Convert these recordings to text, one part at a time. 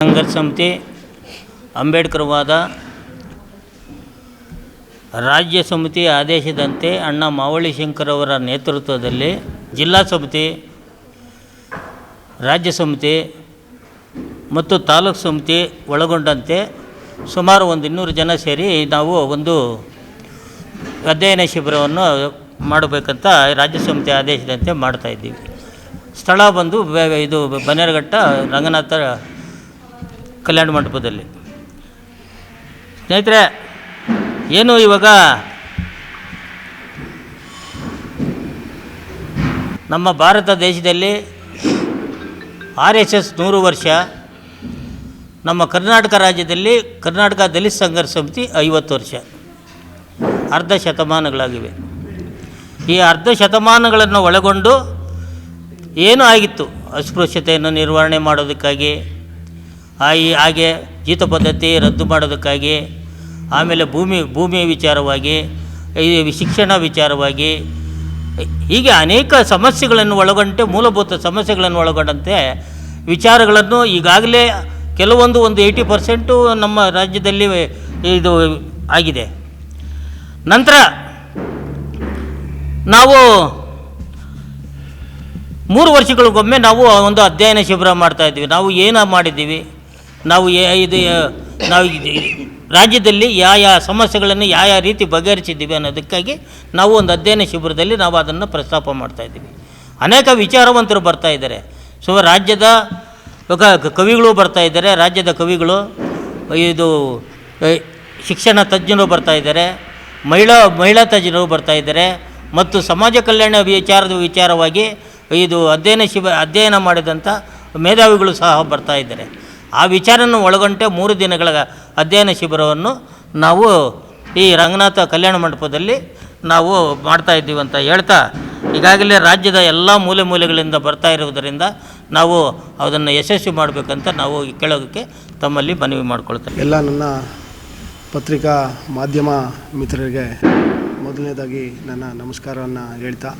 ಸಂಘರ್ಷ ಸಮಿತಿ ಅಂಬೇಡ್ಕರ್ ವಾದ ರಾಜ್ಯ ಸಮಿತಿ ಆದೇಶದಂತೆ ಅಣ್ಣ ಮಾವಳಿ ಶಂಕರ್ ಅವರ ನೇತೃತ್ವದಲ್ಲಿ ಜಿಲ್ಲಾ ಸಮಿತಿ, ರಾಜ್ಯ ಸಮಿತಿ ಮತ್ತು ತಾಲೂಕು ಸಮಿತಿ ಒಳಗೊಂಡಂತೆ ಸುಮಾರು ಒಂದು ಇನ್ನೂರು ಜನ ಸೇರಿ ನಾವು ಒಂದು ಅಧ್ಯಯನ ಶಿಬಿರವನ್ನು ಮಾಡಬೇಕಂತ ರಾಜ್ಯ ಸಮಿತಿ ಆದೇಶದಂತೆ ಮಾಡ್ತಾಯಿದ್ದೀವಿ ಸ್ಥಳ ಬಂದು ಇದು ಬನ್ನೇರಘಟ್ಟ ರಂಗನಾಥ ಕಲ್ಯಾಣ ಮಂಟಪದಲ್ಲಿ. ಸ್ನೇಹಿತರೆ, ಏನು ಇವಾಗ ನಮ್ಮ ಭಾರತ ದೇಶದಲ್ಲಿ ಆರ್ ಎಸ್ ಎಸ್ ನೂರು ವರ್ಷ, ನಮ್ಮ ಕರ್ನಾಟಕ ರಾಜ್ಯದಲ್ಲಿ ಕರ್ನಾಟಕ ದಲಿತ ಸಂಘರ್ಷ ಸಮಿತಿ ಐವತ್ತು ವರ್ಷ. ಅರ್ಧ ಶತಮಾನಗಳಾಗಿವೆ. ಈ ಅರ್ಧ ಶತಮಾನಗಳನ್ನು ಒಳಗೊಂಡು ಏನು ಆಗಿತ್ತು ಅಸ್ಪೃಶ್ಯತೆಯನ್ನು ನಿರ್ವಹಣೆ ಮಾಡೋದಕ್ಕಾಗಿ? ಈ ಹಾಗೆ ಜೀತ ಪದ್ಧತಿ ರದ್ದು ಮಾಡೋದಕ್ಕಾಗಿ, ಆಮೇಲೆ ಭೂಮಿ ಭೂಮಿ ವಿಚಾರವಾಗಿ, ಈ ಶಿಕ್ಷಣ ವಿಚಾರವಾಗಿ, ಹೀಗೆ ಅನೇಕ ಸಮಸ್ಯೆಗಳನ್ನು ಒಳಗೊಂಡಂತೆ, ಮೂಲಭೂತ ಸಮಸ್ಯೆಗಳನ್ನು ಒಳಗೊಂಡಂತೆ ವಿಚಾರಗಳನ್ನು ಈಗಾಗಲೇ ಕೆಲವೊಂದು ಒಂದು ಏಯ್ಟಿ ಪರ್ಸೆಂಟು ನಮ್ಮ ರಾಜ್ಯದಲ್ಲಿ ಇದು ಆಗಿದೆ. ನಂತರ ನಾವು ಮೂರು ವರ್ಷಗಳಿಗೊಮ್ಮೆ ನಾವು ಒಂದು ಅಧ್ಯಯನ ಶಿಬಿರ ಮಾಡ್ತಾ ಇದ್ದೀವಿ. ನಾವು ಏನು ಮಾಡಿದ್ದೀವಿ? ನಾವು ಇದು ನಾವು ರಾಜ್ಯದಲ್ಲಿ ಯಾವ ಯಾವ ಸಮಸ್ಯೆಗಳನ್ನು ಯಾವ ಯಾವ ರೀತಿ ಬಗೆಹರಿಸಿದ್ದೀವಿ ಅನ್ನೋದಕ್ಕಾಗಿ ನಾವು ಒಂದು ಅಧ್ಯಯನ ಶಿಬಿರದಲ್ಲಿ ನಾವು ಅದನ್ನು ಪ್ರಸ್ತಾಪ ಮಾಡ್ತಾ ಇದ್ದೀವಿ. ಅನೇಕ ವಿಚಾರವಂತರು ಬರ್ತಾ ಇದ್ದಾರೆ. ಸೊ, ರಾಜ್ಯದ ಕವಿಗಳು ಬರ್ತಾ ಇದ್ದಾರೆ, ರಾಜ್ಯದ ಕವಿಗಳು, ಇದು ಶಿಕ್ಷಣ ತಜ್ಞರು ಬರ್ತಾ ಇದ್ದಾರೆ, ಮಹಿಳಾ ಮಹಿಳಾ ತಜ್ಞರು ಬರ್ತಾ ಇದ್ದಾರೆ, ಮತ್ತು ಸಮಾಜ ಕಲ್ಯಾಣ ವಿಚಾರದ ವಿಚಾರವಾಗಿ ಇದು ಅಧ್ಯಯನ ಶಿಬ ಅಧ್ಯಯನ ಮಾಡಿದಂಥ ಮೇಧಾವಿಗಳು ಸಹ ಬರ್ತಾ ಇದ್ದಾರೆ. ಆ ವಿಚಾರನ ಒಳಗೊಂಡೆ ಮೂರು ದಿನಗಳ ಅಧ್ಯಯನ ಶಿಬಿರವನ್ನು ನಾವು ಈ ರಂಗನಾಥ ಕಲ್ಯಾಣ ಮಂಟಪದಲ್ಲಿ ನಾವು ಮಾಡ್ತಾ ಇದ್ದೀವಿ ಅಂತ ಹೇಳ್ತಾ, ಈಗಾಗಲೇ ರಾಜ್ಯದ ಎಲ್ಲ ಮೂಲೆ ಮೂಲೆಗಳಿಂದ ಬರ್ತಾ ಇರುವುದರಿಂದ ನಾವು ಅದನ್ನು ಯಶಸ್ವಿ ಮಾಡಬೇಕಂತ ನಾವು ಕೇಳೋದಕ್ಕೆ ತಮ್ಮಲ್ಲಿ ಮನವಿ ಮಾಡ್ಕೊಳ್ತೇವೆ. ಎಲ್ಲ ನನ್ನ ಪತ್ರಿಕಾ ಮಾಧ್ಯಮ ಮಿತ್ರರಿಗೆ ಮೊದಲನೇದಾಗಿ ನನ್ನ ನಮಸ್ಕಾರವನ್ನು ಹೇಳ್ತಾ,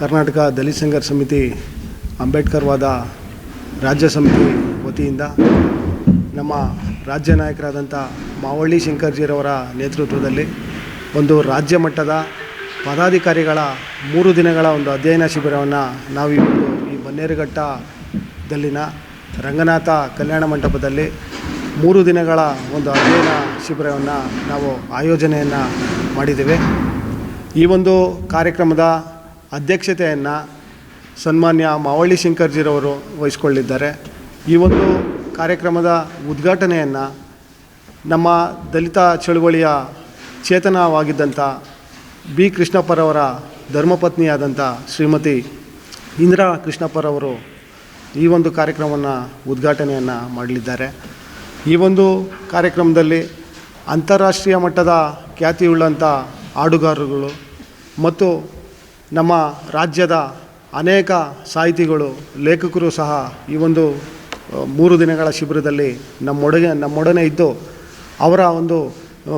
ಕರ್ನಾಟಕ ದಲಿತ ಸಂಘರ್ಷ ಸಮಿತಿ ಅಂಬೇಡ್ಕರ್ ವಾದ ರಾಜ್ಯ ಸಮಿತಿ ವತಿಯಿಂದ ನಮ್ಮ ರಾಜ್ಯ ನಾಯಕರಾದಂಥ ಮಾವಳ್ಳಿ ಶಂಕರ್ಜಿರವರ ನೇತೃತ್ವದಲ್ಲಿ ಒಂದು ರಾಜ್ಯ ಮಟ್ಟದ ಪದಾಧಿಕಾರಿಗಳ ಮೂರು ದಿನಗಳ ಒಂದು ಅಧ್ಯಯನ ಶಿಬಿರವನ್ನು ನಾವು ಇವತ್ತು ಈ ಬನ್ನೇರುಘಟ್ಟದಲ್ಲಿನ ರಂಗನಾಥ ಕಲ್ಯಾಣ ಮಂಟಪದಲ್ಲಿ ಮೂರು ದಿನಗಳ ಒಂದು ಅಧ್ಯಯನ ಶಿಬಿರವನ್ನು ನಾವು ಆಯೋಜನೆಯನ್ನು ಮಾಡಿದ್ದೇವೆ. ಈ ಒಂದು ಕಾರ್ಯಕ್ರಮದ ಅಧ್ಯಕ್ಷತೆಯನ್ನು ಸನ್ಮಾನ್ಯ ಮಾವಳ್ಳಿ ಶಂಕರ್ಜಿರವರು ವಹಿಸ್ಕೊಳ್ಳಿದ್ದಾರೆ. ಈ ಒಂದು ಕಾರ್ಯಕ್ರಮದ ಉದ್ಘಾಟನೆಯನ್ನು ನಮ್ಮ ದಲಿತ ಚಳುವಳಿಯ ಚೇತನವಾಗಿದ್ದಂಥ ಬಿ ಕೃಷ್ಣಪ್ಪರವರ ಧರ್ಮಪತ್ನಿಯಾದಂಥ ಶ್ರೀಮತಿ ಇಂದಿರಾ ಕೃಷ್ಣಪ್ಪರವರು ಈ ಒಂದು ಕಾರ್ಯಕ್ರಮವನ್ನು ಉದ್ಘಾಟನೆಯನ್ನು ಮಾಡಲಿದ್ದಾರೆ. ಈ ಒಂದು ಕಾರ್ಯಕ್ರಮದಲ್ಲಿ ಅಂತಾರಾಷ್ಟ್ರೀಯ ಮಟ್ಟದ ಖ್ಯಾತಿಯುಳ್ಳಂಥ ಹಾಡುಗಾರರುಗಳು ಮತ್ತು ನಮ್ಮ ರಾಜ್ಯದ ಅನೇಕ ಸಾಹಿತಿಗಳು, ಲೇಖಕರು ಸಹ ಈ ಒಂದು ಮೂರು ದಿನಗಳ ಶಿಬಿರದಲ್ಲಿ ನಮ್ಮೊಡಗೆ ನಮ್ಮೊಡನೆ ಇದ್ದು ಅವರ ಒಂದು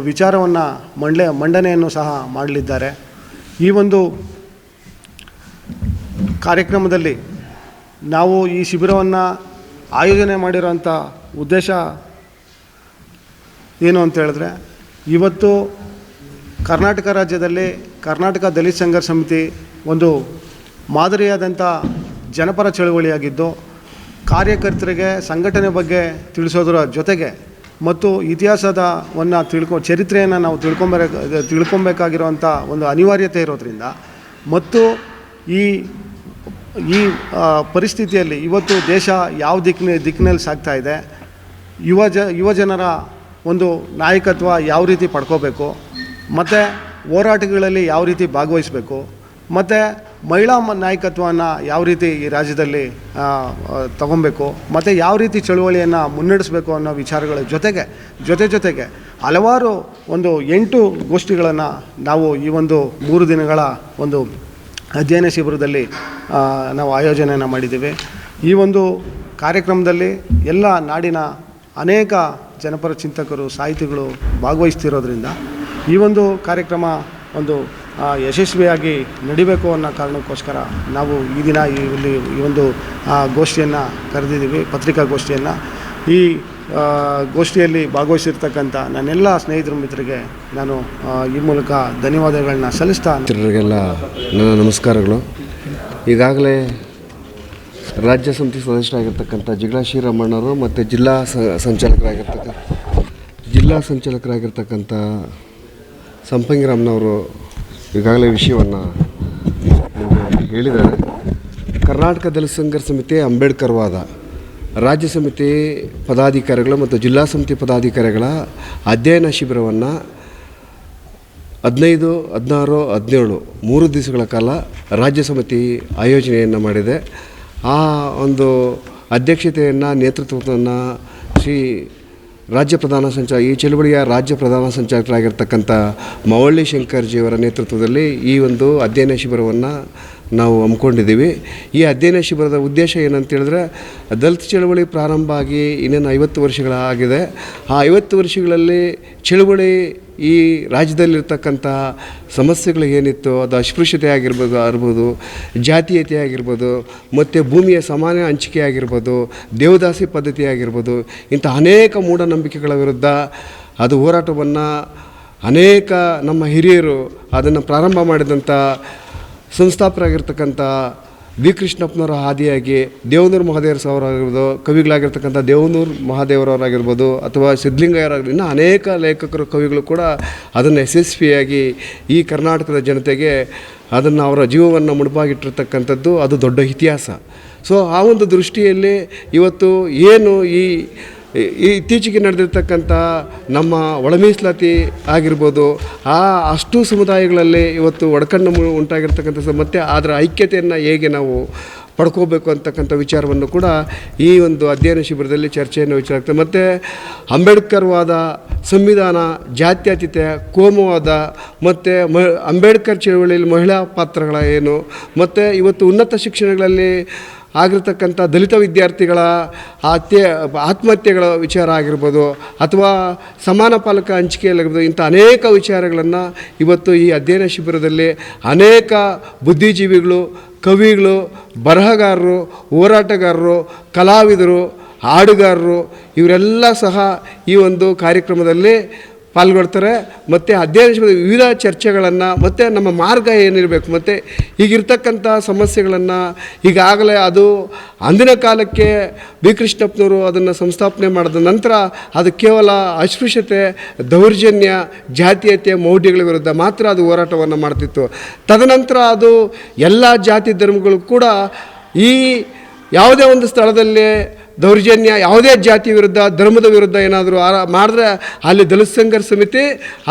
ವಿಚಾರವನ್ನು ಮಂಡನೆ ಮಂಡನೆಯನ್ನು ಸಹ ಮಾಡಲಿದ್ದಾರೆ. ಈ ಒಂದು ಕಾರ್ಯಕ್ರಮದಲ್ಲಿ ನಾವು ಈ ಶಿಬಿರವನ್ನು ಆಯೋಜನೆ ಮಾಡಿರೋಂಥ ಉದ್ದೇಶ ಏನು ಅಂತ ಹೇಳಿದ್ರೆ, ಇವತ್ತು ಕರ್ನಾಟಕ ರಾಜ್ಯದಲ್ಲಿ ಕರ್ನಾಟಕ ದಲಿತ ಸಂಘರ್ಷ ಸಮಿತಿ ಒಂದು ಮಾದರಿಯಾದಂಥ ಜನಪರ ಚಳುವಳಿಯಾಗಿದ್ದು ಕಾರ್ಯಕರ್ತರಿಗೆ ಸಂಘಟನೆ ಬಗ್ಗೆ ತಿಳಿಸೋದರ ಜೊತೆಗೆ ಮತ್ತು ಇತಿಹಾಸದವನ್ನು ತಿಳ್ಕೊ, ಚರಿತ್ರೆಯನ್ನು ನಾವು ತಿಳ್ಕೊಬೇಕ ತಿಳ್ಕೊಬೇಕಾಗಿರುವಂಥ ಒಂದು ಅನಿವಾರ್ಯತೆ ಇರೋದ್ರಿಂದ ಮತ್ತು ಈ ಈ ಪರಿಸ್ಥಿತಿಯಲ್ಲಿ ಇವತ್ತು ದೇಶ ಯಾವ ದಿಕ್ಕಿನ, ದಿಕ್ಕಿನಲ್ಲಿ ಸಾಗ್ತಾ ಇದೆ, ಯುವ ಜ, ಯುವ ಜನರ ಒಂದು ನಾಯಕತ್ವ ಯಾವ ರೀತಿ ಪಡ್ಕೋಬೇಕು, ಮತ್ತು ಹೋರಾಟಗಳಲ್ಲಿ ಯಾವ ರೀತಿ ಭಾಗವಹಿಸಬೇಕು, ಮತ್ತು ಮಹಿಳಾ ನಾಯಕತ್ವವನ್ನು ಯಾವ ರೀತಿ ಈ ರಾಜ್ಯದಲ್ಲಿ ತಗೊಬೇಕು, ಮತ್ತು ಯಾವ ರೀತಿ ಚಳುವಳಿಯನ್ನು ಮುನ್ನಡೆಸಬೇಕು ಅನ್ನೋ ವಿಚಾರಗಳ ಜೊತೆಗೆ, ಜೊತೆ ಜೊತೆಗೆ ಹಲವಾರು ಒಂದು ಎಂಟು ಗೋಷ್ಠಿಗಳನ್ನು ನಾವು ಈ ಒಂದು ಮೂರು ದಿನಗಳ ಒಂದು ಅಧ್ಯಯನ ಶಿಬಿರದಲ್ಲಿ ನಾವು ಆಯೋಜನೆಯನ್ನು ಮಾಡಿದ್ದೀವಿ. ಈ ಒಂದು ಕಾರ್ಯಕ್ರಮದಲ್ಲಿ ಎಲ್ಲ ನಾಡಿನ ಅನೇಕ ಜನಪರ ಚಿಂತಕರು, ಸಾಹಿತಿಗಳು ಭಾಗವಹಿಸ್ತಿರೋದ್ರಿಂದ ಈ ಒಂದು ಕಾರ್ಯಕ್ರಮ ಒಂದು ಯಶಸ್ವಿಯಾಗಿ ನಡಿಬೇಕು ಅನ್ನೋ ಕಾರಣಕ್ಕೋಸ್ಕರ ನಾವು ಈ ದಿನ ಇಲ್ಲಿ ಈ ಒಂದು ಗೋಷ್ಠಿಯನ್ನು ಕರೆದಿದ್ದೀವಿ ಪತ್ರಿಕಾಗೋಷ್ಠಿಯನ್ನು ಈ ಗೋಷ್ಠಿಯಲ್ಲಿ ಭಾಗವಹಿಸಿರ್ತಕ್ಕಂಥ ನನ್ನೆಲ್ಲ ಸ್ನೇಹಿತರ ಮಿತ್ರರಿಗೆ ನಾನು ಈ ಮೂಲಕ ಧನ್ಯವಾದಗಳನ್ನ ಸಲ್ಲಿಸ್ತಾ ಮಿತ್ರರಿಗೆಲ್ಲ ನನ್ನ ನಮಸ್ಕಾರಗಳು. ಈಗಾಗಲೇ ರಾಜ್ಯ ಸಮಿತಿ ಸದಸ್ಯರಾಗಿರ್ತಕ್ಕಂಥ ಜಿಗ್ಲಾ ಶ್ರೀರಾಮಣ್ಣವರು ಮತ್ತು ಜಿಲ್ಲಾ ಸಂಚಾಲಕರಾಗಿರ್ತಕ್ಕ, ಜಿಲ್ಲಾ ಸಂಚಾಲಕರಾಗಿರ್ತಕ್ಕಂಥ ಸಂಪಂಗಿರಾಮ್ನವರು ಈಗಾಗಲೇ ವಿಷಯವನ್ನು ಹೇಳಿದ್ದಾರೆ. ಕರ್ನಾಟಕ ದಲಿತ ಸಂಘರ್ಷ ಸಮಿತಿ ಅಂಬೇಡ್ಕರ್ ವಾದ ರಾಜ್ಯ ಸಮಿತಿ ಪದಾಧಿಕಾರಿಗಳು ಮತ್ತು ಜಿಲ್ಲಾ ಸಮಿತಿ ಪದಾಧಿಕಾರಿಗಳ ಅಧ್ಯಯನ ಶಿಬಿರವನ್ನು ಹದಿನೈದು, ಹದಿನಾರು, ಹದಿನೇಳು, ಮೂರು ದಿವಸಗಳ ಕಾಲ ರಾಜ್ಯ ಸಮಿತಿ ಆಯೋಜನೆಯನ್ನು ಮಾಡಿದೆ. ಆ ಒಂದು ಅಧ್ಯಕ್ಷತೆಯನ್ನು, ನೇತೃತ್ವವನ್ನು ಶ್ರೀ ರಾಜ್ಯ ಪ್ರಧಾನ ಸಂಚಾಲ ಈ ಚಳುವಳಿಯ ರಾಜ್ಯ ಪ್ರಧಾನ ಸಂಚಾಲಕರಾಗಿರ್ತಕ್ಕಂಥ ಮವಳ್ಳಿ ಶಂಕರ್ಜಿಯವರ ನೇತೃತ್ವದಲ್ಲಿ ಈ ಒಂದು ಅಧ್ಯಯನ ಶಿಬಿರವನ್ನು ನಾವು ಹಮ್ಮಿಕೊಂಡಿದ್ದೀವಿ. ಈ ಅಧ್ಯಯನ ಶಿಬಿರದ ಉದ್ದೇಶ ಏನಂತೇಳಿದ್ರೆ ದಲಿತ ಚಳುವಳಿ ಪ್ರಾರಂಭ ಆಗಿ ಇನ್ನೇನು ಐವತ್ತು ವರ್ಷಗಳ ಆಗಿದೆ. ಆ ಐವತ್ತು ವರ್ಷಗಳಲ್ಲಿ ಚಳುವಳಿ ಈ ರಾಜ್ಯದಲ್ಲಿರ್ತಕ್ಕಂಥ ಸಮಸ್ಯೆಗಳು ಏನಿತ್ತು ಅದು ಅಸ್ಪೃಶ್ಯತೆ ಆಗಿರ್ಬೋದು ಆಗಿರ್ಬೋದು ಜಾತೀಯತೆ ಆಗಿರ್ಬೋದು, ಮತ್ತು ಭೂಮಿಯ ಸಮಾನ ಹಂಚಿಕೆ ಆಗಿರ್ಬೋದು, ದೇವದಾಸಿ ಪದ್ಧತಿ ಆಗಿರ್ಬೋದು, ಇಂಥ ಅನೇಕ ಮೂಢನಂಬಿಕೆಗಳ ವಿರುದ್ಧ ಅದು ಹೋರಾಟವನ್ನು ಅನೇಕ ನಮ್ಮ ಹಿರಿಯರು ಅದನ್ನು ಪ್ರಾರಂಭ ಮಾಡಿದಂಥ ಸಂಸ್ಥಾಪಕರಾಗಿರ್ತಕ್ಕಂಥ ವಿ ಕೃಷ್ಣಪ್ಪನವರ ಹಾದಿಯಾಗಿ ದೇವನೂರು ಮಹಾದೇವರ ಸಾವಿರಾಗಿರ್ಬೋದು, ಕವಿಗಳಾಗಿರ್ತಕ್ಕಂಥ ದೇವನೂರು ಮಹಾದೇವರವರಾಗಿರ್ಬೋದು, ಅಥವಾ ಸಿದ್ಧಲಿಂಗಯ್ಯರಾಗಿರ್ಬೋದು ಇನ್ನೂ ಅನೇಕ ಲೇಖಕರು, ಕವಿಗಳು ಕೂಡ ಅದನ್ನು ಯಶಸ್ವಿಯಾಗಿ ಈ ಕರ್ನಾಟಕದ ಜನತೆಗೆ ಅದನ್ನು ಅವರ ಜೀವವನ್ನು ಮುಡುಪಾಗಿಟ್ಟಿರ್ತಕ್ಕಂಥದ್ದು ಅದು ದೊಡ್ಡ ಇತಿಹಾಸ. ಸೊ, ಆ ಒಂದು ದೃಷ್ಟಿಯಲ್ಲಿ ಇವತ್ತು ಏನು ಈ ಇತ್ತೀಚೆಗೆ ನಡೆದಿರ್ತಕ್ಕಂಥ ನಮ್ಮ ಒಳ ಮೀಸಲಾತಿ ಆಗಿರ್ಬೋದು, ಆ ಅಷ್ಟು ಸಮುದಾಯಗಳಲ್ಲಿ ಇವತ್ತು ಒಡಕಣ್ಣು ಉಂಟಾಗಿರ್ತಕ್ಕಂಥ ಮತ್ತು ಅದರ ಐಕ್ಯತೆಯನ್ನು ಹೇಗೆ ನಾವು ಪಡ್ಕೋಬೇಕು ಅಂತಕ್ಕಂಥ ವಿಚಾರವನ್ನು ಕೂಡ ಈ ಒಂದು ಅಧ್ಯಯನ ಶಿಬಿರದಲ್ಲಿ ಚರ್ಚೆಯನ್ನು ವಿಚಾರ ಆಗ್ತದೆ ಮತ್ತು ಅಂಬೇಡ್ಕರ್ವಾದ ಸಂವಿಧಾನ ಜಾತ್ಯತೀತ ಕೋಮವಾದ ಮತ್ತು ಮ, ಅಂಬೇಡ್ಕರ್ ಚಳವಳಿಯಲ್ಲಿ ಮಹಿಳಾ ಪಾತ್ರಗಳ ಏನು ಮತ್ತು ಇವತ್ತು ಉನ್ನತ ಶಿಕ್ಷಣಗಳಲ್ಲಿ ಆಗಿರ್ತಕ್ಕಂಥ ದಲಿತ ವಿದ್ಯಾರ್ಥಿಗಳ ಹತ್ಯೆ, ಆತ್ಮಹತ್ಯೆಗಳ ವಿಚಾರ ಆಗಿರ್ಬೋದು, ಅಥವಾ ಸಮಾನ ಪಾಲಕ ಹಂಚಿಕೆಯಲ್ಲಿರ್ಬೋದು ಇಂಥ ಅನೇಕ ವಿಚಾರಗಳನ್ನು ಇವತ್ತು ಈ ಅಧ್ಯಯನ ಶಿಬಿರದಲ್ಲಿ ಅನೇಕ ಬುದ್ಧಿಜೀವಿಗಳು, ಕವಿಗಳು, ಬರಹಗಾರರು, ಹೋರಾಟಗಾರರು, ಕಲಾವಿದರು, ಹಾಡುಗಾರರು, ಇವರೆಲ್ಲ ಸಹ ಈ ಒಂದು ಕಾರ್ಯಕ್ರಮದಲ್ಲಿ ಪಾಲ್ಗೊಳ್ತಾರೆ. ಮತ್ತು ಅಧ್ಯಯನ ವಿವಿಧ ಚರ್ಚೆಗಳನ್ನು, ಮತ್ತು ನಮ್ಮ ಮಾರ್ಗ ಏನಿರಬೇಕು, ಮತ್ತು ಈಗಿರ್ತಕ್ಕಂಥ ಸಮಸ್ಯೆಗಳನ್ನು ಈಗಾಗಲೇ ಅದು ಅಂದಿನ ಕಾಲಕ್ಕೆ ಬಿ ಕೃಷ್ಣಪ್ಪನವರು ಅದನ್ನು ಸಂಸ್ಥಾಪನೆ ಮಾಡಿದ ನಂತರ ಅದು ಕೇವಲ ಅಸ್ಪೃಶ್ಯತೆ, ದೌರ್ಜನ್ಯ, ಜಾತೀಯತೆ, ಮೌಢ್ಯಗಳ ವಿರುದ್ಧ ಮಾತ್ರ ಅದು ಹೋರಾಟವನ್ನು ಮಾಡ್ತಿತ್ತು. ತದನಂತರ ಅದು ಎಲ್ಲ ಜಾತಿ ಧರ್ಮಗಳು ಕೂಡ ಈ ಯಾವುದೇ ಒಂದು ಸ್ಥಳದಲ್ಲಿ ದೌರ್ಜನ್ಯ ಯಾವುದೇ ಜಾತಿ ವಿರುದ್ಧ, ಧರ್ಮದ ವಿರುದ್ಧ ಏನಾದರೂ ಆರ, ಮಾಡಿದ್ರೆ ಅಲ್ಲಿ ದಲಿತ ಸಂಘರ್ಷ ಸಮಿತಿ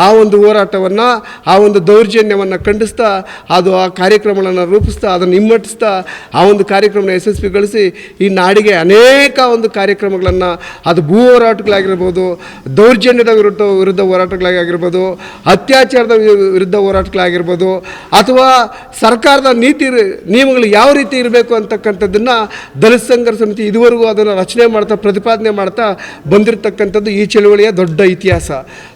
ಆ ಒಂದು ಹೋರಾಟವನ್ನು, ಆ ಒಂದು ದೌರ್ಜನ್ಯವನ್ನು ಖಂಡಿಸ್ತಾ, ಅದು ಆ ಕಾರ್ಯಕ್ರಮಗಳನ್ನು ರೂಪಿಸ್ತಾ, ಅದನ್ನು ಹಿಮ್ಮಟ್ಟಿಸ್ತಾ, ಆ ಒಂದು ಕಾರ್ಯಕ್ರಮನ ಯಶಸ್ವಿಗೊಳಿಸಿ ಈ ನಾಡಿಗೆ ಅನೇಕ ಒಂದು ಕಾರ್ಯಕ್ರಮಗಳನ್ನು, ಅದು ಭೂ ಹೋರಾಟಗಳಾಗಿರ್ಬೋದು, ದೌರ್ಜನ್ಯದ ವಿರುದ್ಧ ವಿರುದ್ಧ ಹೋರಾಟಗಳಾಗಿರ್ಬೋದು, ಅತ್ಯಾಚಾರದ ವಿರುದ್ಧ ಹೋರಾಟಗಳಾಗಿರ್ಬೋದು, ಅಥವಾ ಸರ್ಕಾರದ ನೀತಿ ನಿಯಮಗಳು ಯಾವ ರೀತಿ ಇರಬೇಕು ಅಂತಕ್ಕಂಥದ್ದನ್ನು ದಲಿತ ಸಂಘರ್ಷ ಸಮಿತಿ ಇದುವರೆಗೂ ಅದನ್ನು ರಚನೆ ಮಾಡ್ತಾ, ಪ್ರತಿಪಾದನೆ ಮಾಡ್ತಾ ಬಂದಿರತಕ್ಕಂಥದ್ದು ಈ ಚಳುವಳಿಯ ದೊಡ್ಡ ಇತಿಹಾಸ.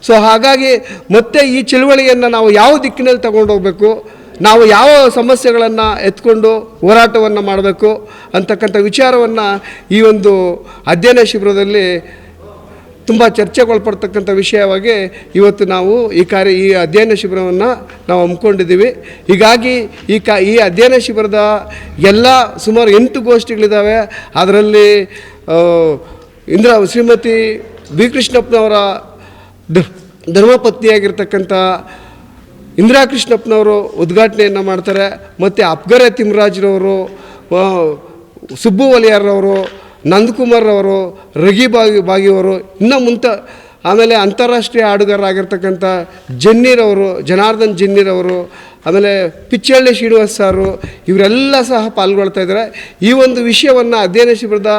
ಸೊ ಹಾಗಾಗಿ ಮತ್ತೆ ಈ ಚಳುವಳಿಯನ್ನು ನಾವು ಯಾವ ದಿಕ್ಕಿನಲ್ಲಿ ತಗೊಂಡು ಹೋಗಬೇಕು, ನಾವು ಯಾವ ಸಮಸ್ಯೆಗಳನ್ನು ಎತ್ಕೊಂಡು ಹೋರಾಟವನ್ನು ಮಾಡಬೇಕು ಅಂತಕ್ಕಂಥ ವಿಚಾರವನ್ನು ಈ ಒಂದು ಅಧ್ಯಯನ ಶಿಬಿರದಲ್ಲಿ ತುಂಬ ಚರ್ಚೆಗೊಳಪಡ್ತಕ್ಕಂಥ ವಿಷಯವಾಗಿ ಇವತ್ತು ನಾವು ಈ ಕಾರ್ಯ, ಈ ಅಧ್ಯಯನ ಶಿಬಿರವನ್ನು ನಾವು ಹಮ್ಮಿಕೊಂಡಿದ್ದೀವಿ. ಹೀಗಾಗಿ ಈ ಕಾ, ಈ ಅಧ್ಯಯನ ಶಿಬಿರದ ಎಲ್ಲ ಸುಮಾರು ಎಂಟು ಗೋಷ್ಠಿಗಳಿದ್ದಾವೆ. ಅದರಲ್ಲಿ ಇಂದ್ರ ಶ್ರೀಮತಿ ಬಿ ಕೃಷ್ಣಪ್ಪನವರ ಧರ್ಮಪತ್ನಿಯಾಗಿರ್ತಕ್ಕಂಥ ಇಂದಿರಾ ಕೃಷ್ಣಪ್ಪನವರು ಉದ್ಘಾಟನೆಯನ್ನು ಮಾಡ್ತಾರೆ. ಮತ್ತು ಅಪ್ಗರೆ ತಿಮ್ಮರಾಜ್ರವರು ಆ, ಸುಬ್ಬು ವಲಿಯಾರ್ರವರು ನಂದಕುಮಾರ್ರವರು ರಗಿ ಬಾಗಿ ಬಾಗಿಯವರು ಇನ್ನೂ ಮುಂತ ಆಮೇಲೆ ಅಂತಾರಾಷ್ಟ್ರೀಯ ಹಾಡುಗಾರರಾಗಿರ್ತಕ್ಕಂಥ ಜನ್ನೀರವರು ಜನಾರ್ದನ್ ಜನ್ನೀರವರು ಆಮೇಲೆ ಪಿಚ್ಚಳ್ಳಿ ಶ್ರೀನಿವಾಸ್ ಸಾರು, ಇವರೆಲ್ಲ ಸಹ ಪಾಲ್ಗೊಳ್ತಾ ಇದ್ದಾರೆ. ಈ ಒಂದು ವಿಷಯವನ್ನು ಅಧ್ಯಯನ ಶಿಬಿರದ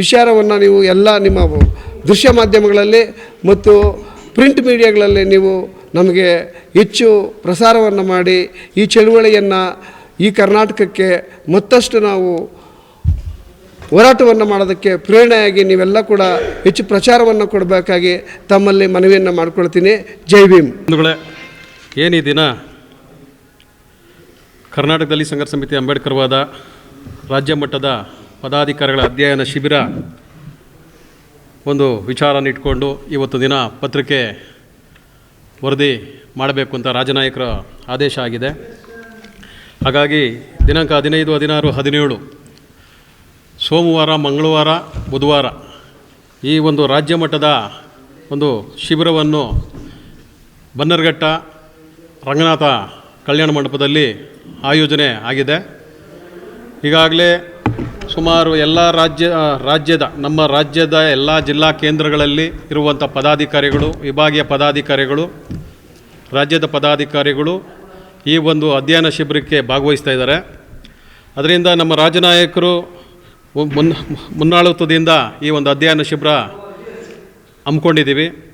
ವಿಚಾರವನ್ನು ನೀವು ಎಲ್ಲ ನಿಮ್ಮ ದೃಶ್ಯ ಮಾಧ್ಯಮಗಳಲ್ಲಿ ಮತ್ತು ಪ್ರಿಂಟ್ ಮೀಡಿಯಾಗಳಲ್ಲಿ ನೀವು ನಮಗೆ ಹೆಚ್ಚು ಪ್ರಸಾರವನ್ನು ಮಾಡಿ, ಈ ಚಳುವಳಿಯನ್ನು ಈ ಕರ್ನಾಟಕಕ್ಕೆ ಮತ್ತಷ್ಟು ನಾವು ಹೋರಾಟವನ್ನು ಮಾಡೋದಕ್ಕೆ ಪ್ರೇರಣೆಯಾಗಿ ನೀವೆಲ್ಲ ಕೂಡ ಹೆಚ್ಚು ಪ್ರಚಾರವನ್ನು ಕೊಡಬೇಕಾಗಿ ತಮ್ಮಲ್ಲಿ ಮನವಿಯನ್ನು ಮಾಡ್ಕೊಳ್ತೀನಿ. ಜೈ ಭೀಮ್. ಏನು ಕರ್ನಾಟಕದಲ್ಲಿ ಸಂಘರ್ಷ ಸಮಿತಿ ಅಂಬೇಡ್ಕರ್ವಾದ ರಾಜ್ಯ ಮಟ್ಟದ ಪದಾಧಿಕಾರಿಗಳ ಅಧ್ಯಯನ ಶಿಬಿರ ಒಂದು ವಿಚಾರನ ಇಟ್ಕೊಂಡು ಇವತ್ತು ದಿನ ಪತ್ರಿಕೆ ವರದಿ ಮಾಡಬೇಕು ಅಂತ ರಾಜನಾಯಕರ ಆದೇಶ ಆಗಿದೆ. ಹಾಗಾಗಿ ದಿನಾಂಕ ಹದಿನೈದು, ಹದಿನಾರು, ಹದಿನೇಳು, ಸೋಮವಾರ, ಮಂಗಳವಾರ, ಬುಧವಾರ ಈ ಒಂದು ರಾಜ್ಯ ಮಟ್ಟದ ಒಂದು ಶಿಬಿರವನ್ನು ಬನ್ನರ್ಘಟ್ಟ ರಂಗನಾಥ ಕಲ್ಯಾಣ ಮಂಟಪದಲ್ಲಿ ಆಯೋಜನೆ ಆಗಿದೆ. ಈಗಾಗಲೇ ಸುಮಾರು ಎಲ್ಲ ರಾಜ್ಯ ರಾಜ್ಯದ, ನಮ್ಮ ರಾಜ್ಯದ ಎಲ್ಲ ಜಿಲ್ಲಾ ಕೇಂದ್ರಗಳಲ್ಲಿ ಇರುವಂಥ ಪದಾಧಿಕಾರಿಗಳು, ವಿಭಾಗೀಯ ಪದಾಧಿಕಾರಿಗಳು, ರಾಜ್ಯದ ಪದಾಧಿಕಾರಿಗಳು ಈ ಒಂದು ಅಧ್ಯಯನ ಶಿಬಿರಕ್ಕೆ ಭಾಗವಹಿಸ್ತಾ ಇದ್ದಾರೆ. ಅದರಿಂದ ನಮ್ಮ ರಾಜನಾಯಕರು ಮುನ್ನ ಮುನ್ನಾಳುತ್ವದಿಂದ ಈ ಒಂದು ಅಧ್ಯಯನ ಶಿಬಿರ ಹಮ್ಮಿಕೊಂಡಿದ್ದೀವಿ.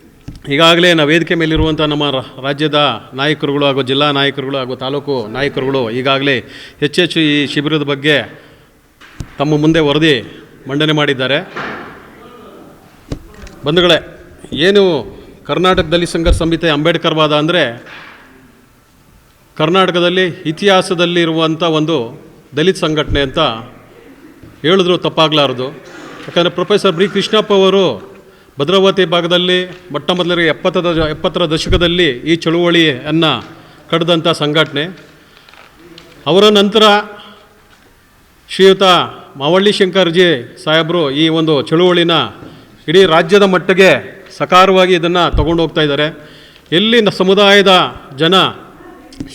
ಈಗಾಗಲೇ ನಾವು ವೇದಿಕೆ ಮೇಲಿರುವಂಥ ನಮ್ಮ ರಾಜ್ಯದ ನಾಯಕರುಗಳು ಹಾಗೂ ಜಿಲ್ಲಾ ನಾಯಕರುಗಳು ಹಾಗೂ ತಾಲೂಕು ನಾಯಕರುಗಳು ಈಗಾಗಲೇ ಹೆಚ್ಚೆಚ್ಚು ಈ ಶಿಬಿರದ ಬಗ್ಗೆ ತಮ್ಮ ಮುಂದೆ ವರದಿ ಮಂಡನೆ ಮಾಡಿದ್ದಾರೆ. ಬಂಧುಗಳೇ, ಏನು ಕರ್ನಾಟಕದಲ್ಲಿ ಸಂಘರ್ಷ ಸಂಹಿತೆ ಅಂಬೇಡ್ಕರ್ವಾದ ಅಂದರೆ ಕರ್ನಾಟಕದಲ್ಲಿ ಇತಿಹಾಸದಲ್ಲಿರುವಂಥ ಒಂದು ದಲಿತ ಸಂಘಟನೆ ಅಂತ ಹೇಳಿದ್ರು ತಪ್ಪಾಗಲಾರದು. ಯಾಕಂದರೆ ಪ್ರೊಫೆಸರ್ ಬಿ ಕೃಷ್ಣಪ್ಪ ಅವರು ಭದ್ರಾವತಿ ಭಾಗದಲ್ಲಿ ಮೊಟ್ಟ ಮೊದಲಿಗೆ ಎಪ್ಪತ್ತರ ಎಪ್ಪತ್ತರ ದಶಕದಲ್ಲಿ ಈ ಚಳುವಳಿಯನ್ನು ಕಡ್ದಂಥ ಸಂಘಟನೆ. ಅವರ ನಂತರ ಶ್ರೀಯುತ ಮಾವಳ್ಳಿ ಶಂಕರ್ಜಿ ಸಾಹೇಬರು ಈ ಒಂದು ಚಳುವಳಿನ ಇಡೀ ರಾಜ್ಯದ ಮಟ್ಟಿಗೆ ಸಕಾರವಾಗಿ ಇದನ್ನು ತಗೊಂಡು ಹೋಗ್ತಾ ಇದ್ದಾರೆ. ಎಲ್ಲಿ ಸಮುದಾಯದ ಜನ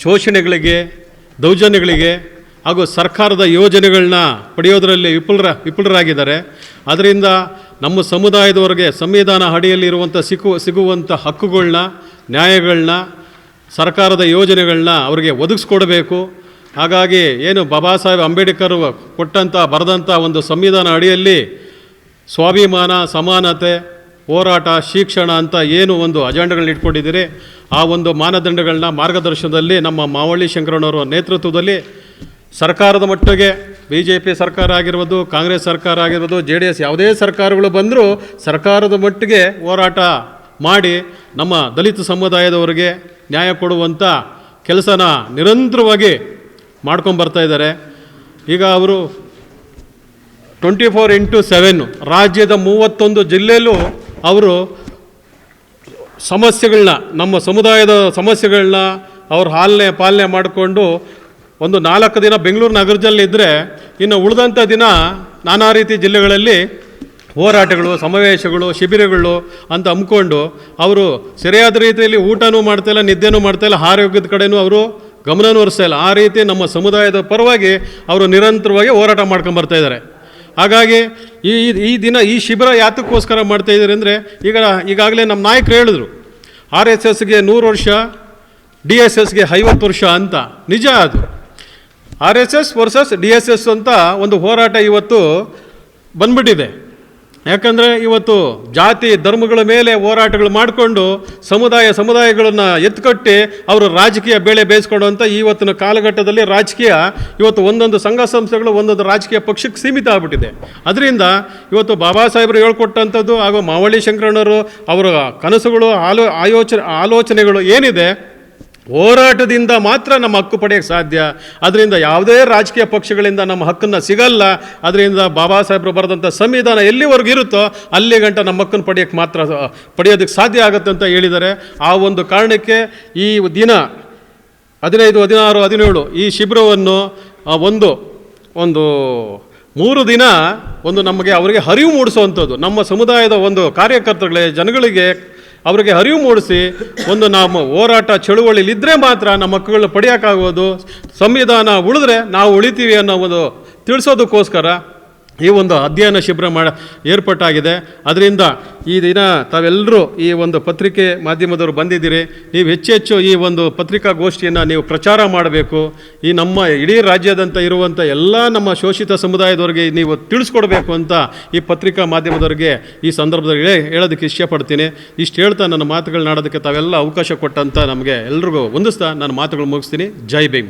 ಶೋಷಣೆಗಳಿಗೆ, ದೌರ್ಜನ್ಯಗಳಿಗೆ ಹಾಗೂ ಸರ್ಕಾರದ ಯೋಜನೆಗಳನ್ನ ಪಡೆಯೋದರಲ್ಲಿ ವಿಪುಲರ, ವಿಪುಲರಾಗಿದ್ದಾರೆ. ಅದರಿಂದ ನಮ್ಮ ಸಮುದಾಯದವರೆಗೆ ಸಂವಿಧಾನ ಅಡಿಯಲ್ಲಿರುವಂಥ ಸಿಕ್ಕು ಸಿಗುವಂಥ ಹಕ್ಕುಗಳನ್ನ ನ್ಯಾಯಗಳನ್ನ ಸರ್ಕಾರದ ಯೋಜನೆಗಳನ್ನ ಅವರಿಗೆ ಒದಗಿಸ್ಕೊಡ್ಬೇಕು. ಹಾಗಾಗಿ ಏನು ಬಾಬಾ ಸಾಹೇಬ್ ಅಂಬೇಡ್ಕರ್ ಕೊಟ್ಟಂಥ ಬರೆದಂಥ ಒಂದು ಸಂವಿಧಾನ ಅಡಿಯಲ್ಲಿ ಸ್ವಾಭಿಮಾನ, ಸಮಾನತೆ, ಹೋರಾಟ, ಶಿಕ್ಷಣ ಅಂತ ಏನು ಒಂದು ಅಜೆಂಡಗಳನ್ನ ಇಟ್ಕೊಂಡಿದ್ದೀರಿ, ಆ ಒಂದು ಮಾನದಂಡಗಳನ್ನ ಮಾರ್ಗದರ್ಶನದಲ್ಲಿ ನಮ್ಮ ಮಾವಳ್ಳಿ ಶಂಕರಣ್ಣವರ ನೇತೃತ್ವದಲ್ಲಿ ಸರ್ಕಾರದ ಮಟ್ಟಿಗೆ ಬಿ ಜೆ ಪಿ ಸರ್ಕಾರ ಆಗಿರ್ಬೋದು, ಕಾಂಗ್ರೆಸ್ ಸರ್ಕಾರ ಆಗಿರ್ಬೋದು, ಜೆ ಡಿ ಎಸ್ ಯಾವುದೇ ಸರ್ಕಾರಗಳು ಬಂದರೂ ಸರ್ಕಾರದ ಮಟ್ಟಿಗೆ ಹೋರಾಟ ಮಾಡಿ ನಮ್ಮ ದಲಿತ ಸಮುದಾಯದವರಿಗೆ ನ್ಯಾಯ ಕೊಡುವಂಥ ಕೆಲಸನ ನಿರಂತರವಾಗಿ ಮಾಡ್ಕೊಂಬರ್ತಾ ಇದ್ದಾರೆ. ಈಗ ಅವರು ಟ್ವೆಂಟಿ ಫೋರ್ ಇಂಟು ಸೆವೆನ್ ರಾಜ್ಯದ ಮೂವತ್ತೊಂದು ಜಿಲ್ಲೆಯಲ್ಲೂ ಅವರು ಸಮಸ್ಯೆಗಳನ್ನ, ನಮ್ಮ ಸಮುದಾಯದ ಸಮಸ್ಯೆಗಳನ್ನ ಅವ್ರು ಹಾಲನೆ ಪಾಲನೆ ಮಾಡಿಕೊಂಡು ಒಂದು ನಾಲ್ಕು ದಿನ ಬೆಂಗಳೂರು ನಗರದಲ್ಲಿದ್ದರೆ ಇನ್ನು ಉಳಿದಂಥ ದಿನ ನಾನಾ ರೀತಿ ಜಿಲ್ಲೆಗಳಲ್ಲಿ ಹೋರಾಟಗಳು, ಸಮಾವೇಶಗಳು, ಶಿಬಿರಗಳು ಅಂತ ಹಮ್ಮಿಕೊಂಡು ಅವರು ಸರಿಯಾದ ರೀತಿಯಲ್ಲಿ ಊಟನೂ ಮಾಡ್ತಾಯಿಲ್ಲ ನಿದ್ದೆನೂ ಮಾಡ್ತಾಯಿಲ್ಲ ಆರೋಗ್ಯದ ಕಡೆನೂ ಅವರು ಗಮನನೂ ಹರಿಸ್ತಾ ಇಲ್ಲ. ಆ ರೀತಿ ನಮ್ಮ ಸಮುದಾಯದ ಪರವಾಗಿ ಅವರು ನಿರಂತರವಾಗಿ ಹೋರಾಟ ಮಾಡ್ಕೊಂಡು ಬರ್ತಾ ಇದ್ದಾರೆ. ಹಾಗಾಗಿ ಈ ಈ ದಿನ ಈ ಶಿಬಿರ ಯಾತಕ್ಕೋಸ್ಕರ ಮಾಡ್ತಾ ಇದ್ದಾರೆ ಅಂದರೆ ಈಗ, ಈಗಾಗಲೇ ನಮ್ಮ ನಾಯಕರು ಹೇಳಿದ್ರು, ಆರ್ ಎಸ್ ಎಸ್ಗೆ ನೂರು ವರ್ಷ, ಡಿ ಎಸ್ ಎಸ್ಗೆ ಐವತ್ತು ವರ್ಷ ಅಂತ. ನಿಜ ಅದು. R S S versus D S S ಅಂತ ಒಂದು ಹೋರಾಟ ಇವತ್ತು ಬಂದ್ಬಿಟ್ಟಿದೆ. ಯಾಕಂದರೆ ಇವತ್ತು ಜಾತಿ, ಧರ್ಮಗಳ ಮೇಲೆ ಹೋರಾಟಗಳು ಮಾಡಿಕೊಂಡು ಸಮುದಾಯ ಸಮುದಾಯಗಳನ್ನು ಎತ್ತುಕಟ್ಟಿ ಅವರು ರಾಜಕೀಯ ಬೇಳೆ ಬೇಯಿಸ್ಕೊಳ್ಳುವಂಥ ಇವತ್ತಿನ ಕಾಲಘಟ್ಟದಲ್ಲಿ ರಾಜಕೀಯ ಇವತ್ತು ಒಂದೊಂದು ಸಂಘ ಸಂಸ್ಥೆಗಳು ಒಂದೊಂದು ರಾಜಕೀಯ ಪಕ್ಷಕ್ಕೆ ಸೀಮಿತ ಆಗ್ಬಿಟ್ಟಿದೆ. ಅದರಿಂದ ಇವತ್ತು ಬಾಬಾ ಸಾಹೇಬರು ಹೇಳ್ಕೊಟ್ಟಂಥದ್ದು ಹಾಗೂ ಮಾವಳಿ ಶಂಕರಣ್ಣರು ಅವರ ಕನಸುಗಳು, ಆಲೋ ಆಯೋಚನೆ ಆಲೋಚನೆಗಳು ಏನಿದೆ ಹೋರಾಟದಿಂದ ಮಾತ್ರ ನಮ್ಮ ಹಕ್ಕು ಪಡೆಯೋಕ್ಕೆ ಸಾಧ್ಯ. ಅದರಿಂದ ಯಾವುದೇ ರಾಜಕೀಯ ಪಕ್ಷಗಳಿಂದ ನಮ್ಮ ಹಕ್ಕನ್ನು ಸಿಗಲ್ಲ. ಅದರಿಂದ ಬಾಬಾ ಸಾಹೇಬರು ಬರೆದಂಥ ಸಂವಿಧಾನ ಎಲ್ಲಿವರೆಗೂ ಇರುತ್ತೋ ಅಲ್ಲಿ ಗಂಟ ನಮ್ಮ ಹಕ್ಕನ್ನು ಪಡೆಯೋಕ್ಕೆ ಮಾತ್ರ ಪಡೆಯೋದಕ್ಕೆ ಸಾಧ್ಯ ಆಗುತ್ತೆ ಅಂತ ಹೇಳಿದ್ದಾರೆ. ಆ ಒಂದು ಕಾರಣಕ್ಕೆ ಈ ದಿನ, ಹದಿನೈದು, ಹದಿನಾರು, ಹದಿನೇಳು ಈ ಶಿಬಿರವನ್ನು ಒಂದು ಒಂದು ಮೂರು ದಿನ ಒಂದು ನಮಗೆ ಅವರಿಗೆ ಅರಿವು ಮೂಡಿಸುವಂಥದ್ದು. ನಮ್ಮ ಸಮುದಾಯದ ಒಂದು ಕಾರ್ಯಕರ್ತರುಗಳೇ, ಜನಗಳಿಗೆ ಅವರಿಗೆ ಅರಿವು ಮೂಡಿಸಿ ಒಂದು ನಮ್ಮ ಹೋರಾಟ ಚಳುವಳಿಲಿದ್ದರೆ ಮಾತ್ರ ನಮ್ಮ ಹಕ್ಕುಗಳನ್ನ ಪಡೆಯೋಕ್ಕಾಗೋದು ಸಂವಿಧಾನ ಉಳಿದ್ರೆ ನಾವು ಉಳಿತೀವಿ ಅನ್ನೋ ಒಂದು ತಿಳಿಸೋದಕ್ಕೋಸ್ಕರ ಈ ಒಂದು ಅಧ್ಯಯನ ಶಿಬಿರ ಮಾಡ ಏರ್ಪಾಟಾಗಿದೆ ಅದರಿಂದ ಈ ದಿನ ತಾವೆಲ್ಲರೂ ಈ ಒಂದು ಪತ್ರಿಕೆ ಮಾಧ್ಯಮದವರು ಬಂದಿದ್ದೀರಿ. ನೀವು ಹೆಚ್ಚು ಹೆಚ್ಚು ಈ ಒಂದು ಪತ್ರಿಕಾಗೋಷ್ಠಿಯನ್ನು ನೀವು ಪ್ರಚಾರ ಮಾಡಬೇಕು. ಈ ನಮ್ಮ ಇಡೀ ರಾಜ್ಯದಂತ ಇರುವಂಥ ಎಲ್ಲ ನಮ್ಮ ಶೋಷಿತ ಸಮುದಾಯದವರಿಗೆ ನೀವು ತಿಳಿಸ್ಕೊಡ್ಬೇಕು ಅಂತ ಈ ಪತ್ರಿಕಾ ಮಾಧ್ಯಮದವರಿಗೆ ಈ ಸಂದರ್ಭದಲ್ಲಿ ಹೇಳಿ, ಹೇಳೋದಕ್ಕೆ ಇಷ್ಟಪಡ್ತೀನಿ. ಇಷ್ಟು ಹೇಳ್ತಾ ನನ್ನ ಮಾತುಗಳನ್ನ ಆಡೋದಕ್ಕೆ ತಾವೆಲ್ಲ ಅವಕಾಶ ಕೊಟ್ಟಂತ ನಮಗೆ ಎಲ್ರಿಗೂ ಹೊಂದಿಸ್ತಾ ನನ್ನ ಮಾತುಗಳು ಮುಗಿಸ್ತೀನಿ. ಜೈ ಭೀಮ್.